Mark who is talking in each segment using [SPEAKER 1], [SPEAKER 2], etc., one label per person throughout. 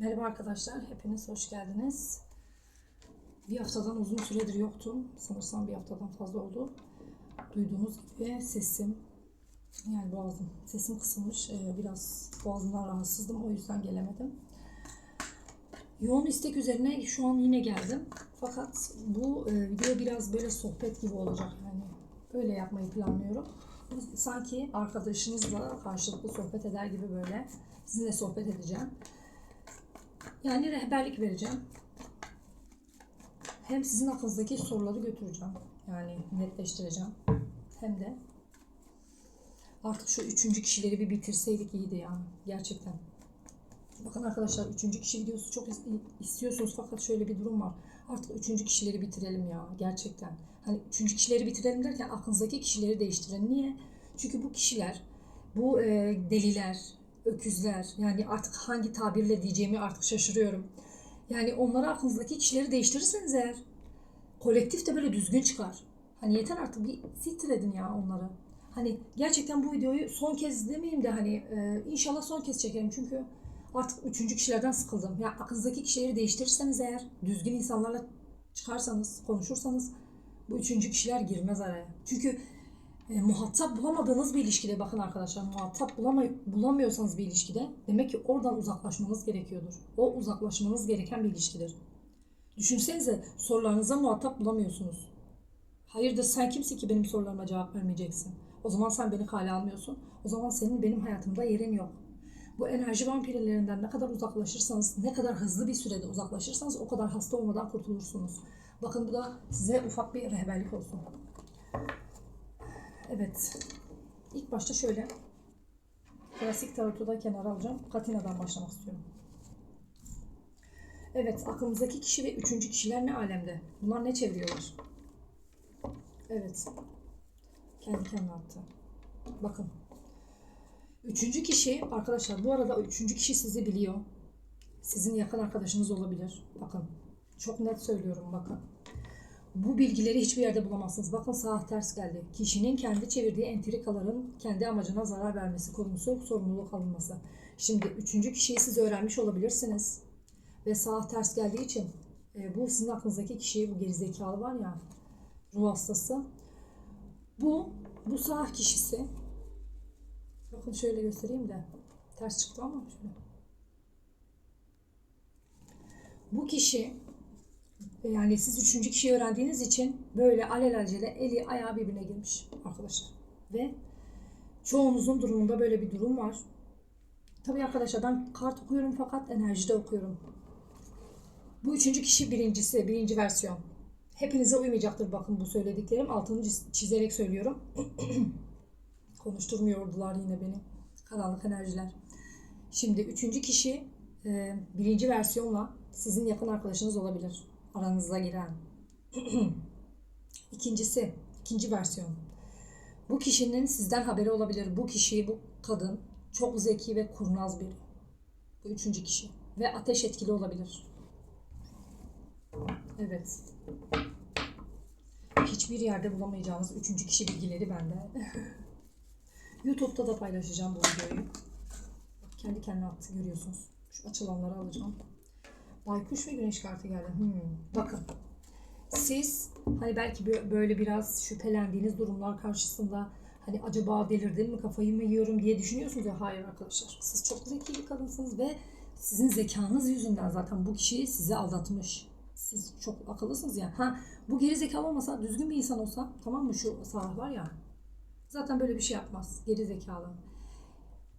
[SPEAKER 1] Merhaba arkadaşlar, hepiniz hoş geldiniz. Bir haftadan uzun süredir yoktum. Sanırsam bir haftadan fazla oldu. Duyduğunuz gibi sesim, yani boğazım, sesim kısılmış. Ee, Biraz boğazımdan rahatsızdım, o yüzden gelemedim. Yoğun istek üzerine şu an yine geldim. Fakat bu e, video biraz böyle sohbet gibi olacak. Yani böyle yapmayı planlıyorum. Sanki arkadaşınızla karşılıklı sohbet eder gibi böyle sizinle sohbet edeceğim. Yani rehberlik vereceğim. Hem sizin aklınızdaki soruları götüreceğim. Yani netleştireceğim. Hem de artık şu üçüncü kişileri bir bitirseydik iyiydi ya. Gerçekten. Bakın arkadaşlar üçüncü kişi videosu çok is- istiyorsunuz fakat şöyle bir durum var. Artık üçüncü kişileri bitirelim ya gerçekten. Hani üçüncü kişileri bitirelim derken aklınızdaki kişileri değiştirin. Niye? Çünkü bu kişiler, bu e, deliler, öküzler yani artık hangi tabirle diyeceğimi artık şaşırıyorum. Yani onları aklınızdaki kişileri değiştirirseniz eğer kolektif de böyle düzgün çıkar. Hani yeter artık bir siktir edin ya onları. Hani gerçekten bu videoyu son kez demeyeyim de hani e, inşallah son kez çekerim çünkü artık üçüncü kişilerden sıkıldım. Ya aklınızdaki kişileri değiştirirseniz eğer düzgün insanlarla çıkarsanız, konuşursanız bu üçüncü kişiler girmez araya. Çünkü e, muhatap bulamadığınız bir ilişkide bakın arkadaşlar muhatap bulamay- bulamıyorsanız bir ilişkide demek ki oradan uzaklaşmanız gerekiyordur. O uzaklaşmanız gereken bir ilişkidir. Düşünsenize sorularınıza muhatap bulamıyorsunuz. Hayırdır sen kimsin ki benim sorularıma cevap vermeyeceksin? O zaman sen beni kale almıyorsun. O zaman senin benim hayatımda yerin yok. Bu enerji vampirlerinden ne kadar uzaklaşırsanız, ne kadar hızlı bir sürede uzaklaşırsanız o kadar hasta olmadan kurtulursunuz. Bakın bu da size ufak bir rehberlik olsun. Evet. İlk başta şöyle. Klasik tarotu da kenara alacağım. Katina'dan başlamak istiyorum. Evet. Aklımızdaki kişi ve üçüncü kişiler ne alemde? Bunlar ne çeviriyorlar? Evet. Kendi kendine attı. Bakın. Üçüncü kişi, arkadaşlar bu arada üçüncü kişi sizi biliyor. Sizin yakın arkadaşınız olabilir. Bakın. Çok net söylüyorum bakın. Bu bilgileri hiçbir yerde bulamazsınız. Bakın sağ ters geldi. Kişinin kendi çevirdiği entrikaların kendi amacına zarar vermesi konusu sorumluluk alınması. Şimdi üçüncü kişiyi siz öğrenmiş olabilirsiniz. Ve sağ ters geldiği için e, bu sizin aklınızdaki kişi, bu gerizekalı var ya, ruh hastası. Bu, bu sağ kişisi. Bakın şöyle göstereyim de. Ters çıktı ama şöyle. Bu kişi yani siz üçüncü kişiyi öğrendiğiniz için böyle alelacele eli ayağı birbirine girmiş arkadaşlar. Ve çoğunuzun durumunda böyle bir durum var. Tabii arkadaşlar ben kart okuyorum fakat enerji de okuyorum. Bu üçüncü kişi birincisi, birinci versiyon. Hepinize uymayacaktır bakın bu söylediklerim. Altını çiz- çizerek söylüyorum. Konuşturmuyordular yine beni. Karanlık enerjiler. Şimdi üçüncü kişi birinci versiyonla sizin yakın arkadaşınız olabilir. Aranıza giren. İkincisi, ikinci versiyon. Bu kişinin sizden haberi olabilir. Bu kişi, bu kadın çok zeki ve kurnaz biri. Bu üçüncü kişi. Ve ateş etkili olabilir. Evet. Hiçbir yerde bulamayacağınız üçüncü kişi bilgileri bende. YouTube'da da paylaşacağım bu videoyu. Kendi kendine attı görüyorsunuz. Şu açılanları alacağım. Baykuş ve güneş kartı geldi. Hmm, Bakın. Siz hani belki bö- böyle biraz şüphelendiğiniz durumlar karşısında hani acaba delirdim mi kafayı mı yiyorum diye düşünüyorsunuz ya hayır arkadaşlar. Siz çok zeki bir kadınsınız ve sizin zekanız yüzünden zaten bu kişi sizi aldatmış. Siz çok akıllısınız ya. Ha bu geri zekalı olmasa düzgün bir insan olsa tamam mı şu sağ var ya zaten böyle bir şey yapmaz. Geri zekalı.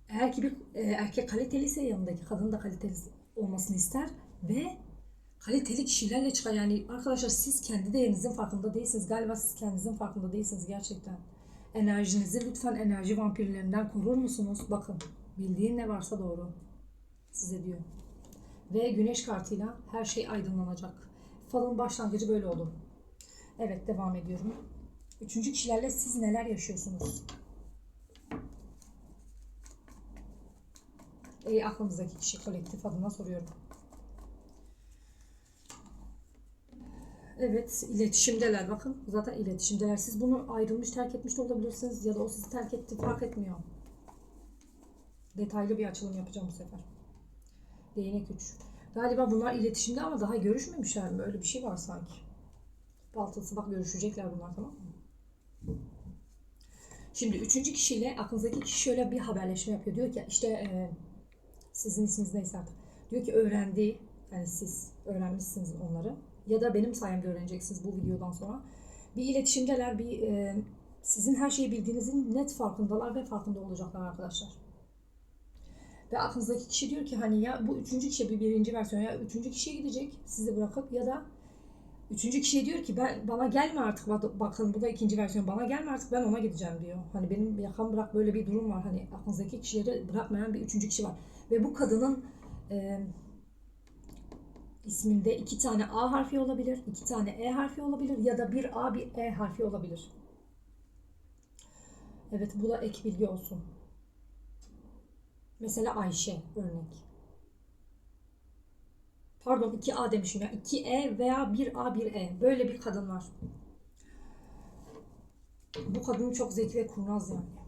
[SPEAKER 1] Eğer ki bir e, erkek kaliteliyse yanındaki kadın da kaliteli olmasını ister ve kaliteli kişilerle çıkar. Yani arkadaşlar siz kendi değerinizin farkında değilsiniz. Galiba siz kendinizin farkında değilsiniz gerçekten. Enerjinizi lütfen enerji vampirlerinden korur musunuz? Bakın bildiğin ne varsa doğru. Size diyor. Ve güneş kartıyla her şey aydınlanacak. Falın başlangıcı böyle oldu. Evet devam ediyorum. Üçüncü kişilerle siz neler yaşıyorsunuz? Ey aklımızdaki kişi kolektif adına soruyorum. Evet, iletişimdeler. Bakın zaten iletişimdeler. Siz bunu ayrılmış, terk etmiş de olabilirsiniz ya da o sizi terk etti, fark etmiyor. Detaylı bir açılım yapacağım bu sefer. Değnek 3. Galiba bunlar iletişimde ama daha görüşmemişler mi? Öyle bir şey var sanki. Baltası bak görüşecekler bunlar tamam mı? Şimdi üçüncü kişiyle aklınızdaki kişi şöyle bir haberleşme yapıyor. Diyor ki işte e, sizin isminiz neyse artık. Diyor ki öğrendi. Yani siz öğrenmişsiniz onları. Ya da benim sayemde öğreneceksiniz bu videodan sonra. Bir iletişimdeler. Bir e, sizin her şeyi bildiğinizin net farkındalar ve farkında olacaklar arkadaşlar. Ve aklınızdaki kişi diyor ki hani ya bu üçüncü kişi bir birinci versiyon ya üçüncü kişiye gidecek sizi bırakıp ya da üçüncü kişiye diyor ki ben bana gelme artık bak- bakın bu da ikinci versiyon bana gelme artık ben ona gideceğim diyor. Hani benim yakam bırak böyle bir durum var hani aklınızdaki kişileri bırakmayan bir üçüncü kişi var. Ve bu kadının e, isminde iki tane A harfi olabilir, iki tane E harfi olabilir ya da bir A bir E harfi olabilir. Evet bu da ek bilgi olsun. Mesela Ayşe örnek. Pardon 2A demişim ya. 2E veya 1A 1E. Böyle bir kadın var. Bu kadın çok zeki ve kurnaz yani.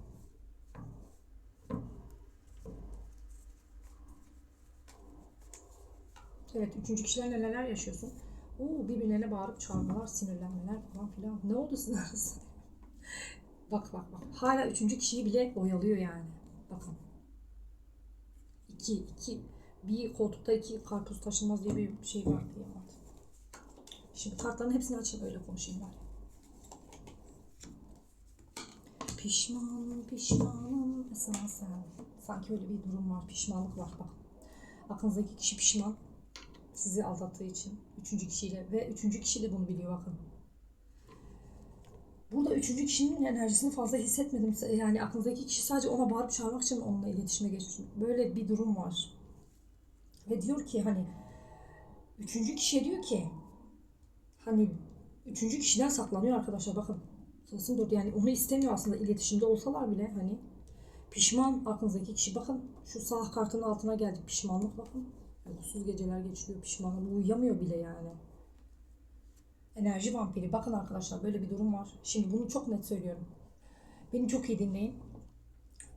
[SPEAKER 1] Evet üçüncü kişilerle neler yaşıyorsun? Oo, birbirlerine bağırıp çağırmalar, sinirlenmeler falan filan. Ne oldu sizin arasında? bak bak bak. Hala üçüncü kişiyi bile oyalıyor yani. Bakın. İki, iki, bir koltukta iki karpuz taşınmaz diye bir şey var diye vardı. Şimdi kartların hepsini açayım öyle konuşayım bari. Pişmanım, pişmanım esasen. Sanki öyle bir durum var, pişmanlık var bak. Aklınızdaki kişi pişman. Sizi aldattığı için. Üçüncü kişiyle ve üçüncü kişi de bunu biliyor bakın. Burada üçüncü kişinin enerjisini fazla hissetmedim. Yani aklınızdaki kişi sadece ona bağırıp çağırmak için onunla iletişime geçmiş. Böyle bir durum var. Ve diyor ki hani üçüncü kişiye diyor ki hani üçüncü kişiden saklanıyor arkadaşlar bakın. Tılsım dört yani onu istemiyor aslında iletişimde olsalar bile hani pişman aklınızdaki kişi bakın şu sağ kartının altına geldik pişmanlık bakın. Uykusuz geceler geçiriyor pişmanlık uyuyamıyor bile yani. Enerji vampiri. Bakın arkadaşlar böyle bir durum var. Şimdi bunu çok net söylüyorum. Beni çok iyi dinleyin.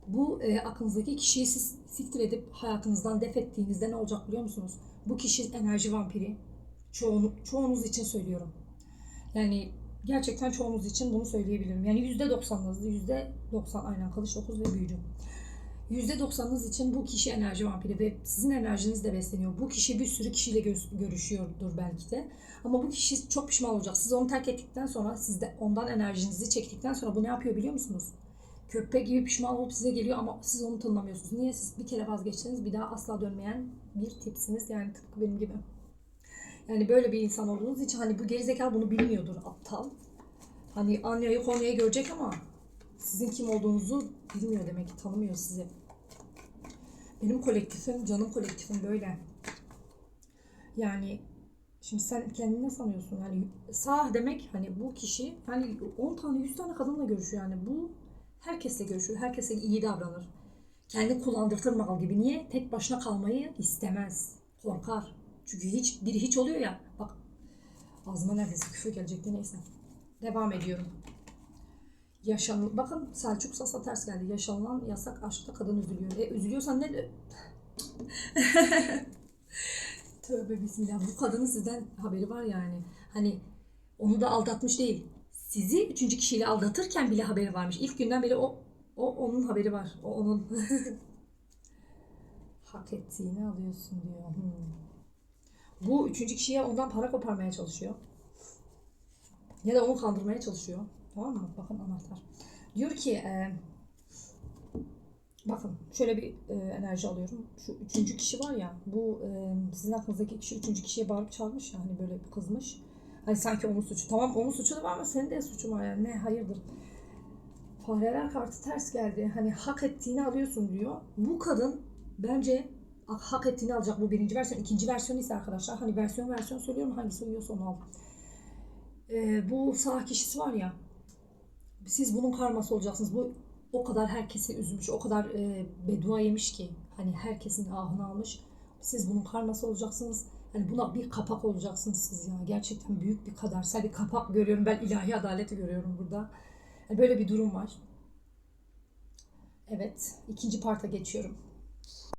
[SPEAKER 1] Bu e, aklınızdaki kişiyi siz siktir edip hayatınızdan def ettiğinizde ne olacak biliyor musunuz? Bu kişi enerji vampiri. Çoğunu, çoğunuz için söylüyorum. Yani gerçekten çoğunuz için bunu söyleyebilirim. Yani yüzde doksanınız, yüzde doksan aynen kılıç dokuz ve büyücü. Yüzde doksanınız için bu kişi enerji vampiri ve sizin enerjiniz de besleniyor. Bu kişi bir sürü kişiyle gö- görüşüyordur belki de. Ama bu kişi çok pişman olacak. Siz onu terk ettikten sonra, siz de ondan enerjinizi çektikten sonra bu ne yapıyor biliyor musunuz? Köpek gibi pişman olup size geliyor ama siz onu tanımlamıyorsunuz. Niye? Siz bir kere vazgeçtiniz, bir daha asla dönmeyen bir tipsiniz. Yani tıpkı benim gibi. Yani böyle bir insan olduğunuz için hani bu gerizekalı bunu bilmiyordur aptal. Hani Anya'yı Konya'yı görecek ama sizin kim olduğunuzu bilmiyor demek ki tanımıyor sizi. Benim kolektifim, canım kolektifim böyle. Yani şimdi sen kendini ne sanıyorsun? Hani sağ demek hani bu kişi hani 10 tane 100 tane kadınla görüşüyor yani bu herkesle görüşür. Herkese iyi davranır. Kendi kullandırtır mal gibi. Niye? Tek başına kalmayı istemez. Korkar. Çünkü hiç biri hiç oluyor ya. Bak ağzıma neredeyse küfür gelecekti neyse. Devam ediyorum. Yaşan bakın Selçuk Sas'a ters geldi. Yaşanılan yasak aşkta kadın üzülüyor. E üzülüyorsan ne. Tövbe bismillah. Bu kadının sizden haberi var yani. Hani onu da aldatmış değil. Sizi üçüncü kişiyle aldatırken bile haberi varmış. İlk günden beri o o onun haberi var. O onun. Hak ettiğini alıyorsun diyor. Hmm. Bu üçüncü kişiye ondan para koparmaya çalışıyor. Ya da onu kandırmaya çalışıyor. Tamam mı? Bakın anahtar. Diyor ki e, bakın şöyle bir e, enerji alıyorum. Şu üçüncü kişi var ya bu e, sizin aklınızdaki kişi üçüncü kişiye bağırıp çağırmış ya hani böyle kızmış. Hani sanki onun suçu. Tamam onun suçu da var ama senin de suçun var yani. Ne hayırdır. Fareler kartı ters geldi. Hani hak ettiğini alıyorsun diyor. Bu kadın bence hak ettiğini alacak bu birinci versiyon. ikinci versiyon ise arkadaşlar hani versiyon versiyon söylüyorum hangisi uyuyorsa onu al. Ee, bu sağ kişisi var ya siz bunun karması olacaksınız. Bu o kadar herkesi üzmüş, o kadar e, beddua yemiş ki hani herkesin ahını almış. Siz bunun karması olacaksınız. Hani buna bir kapak olacaksınız siz ya. Gerçekten büyük bir kadersel bir kapak görüyorum. Ben ilahi adaleti görüyorum burada. Yani böyle bir durum var. Evet, ikinci parta geçiyorum.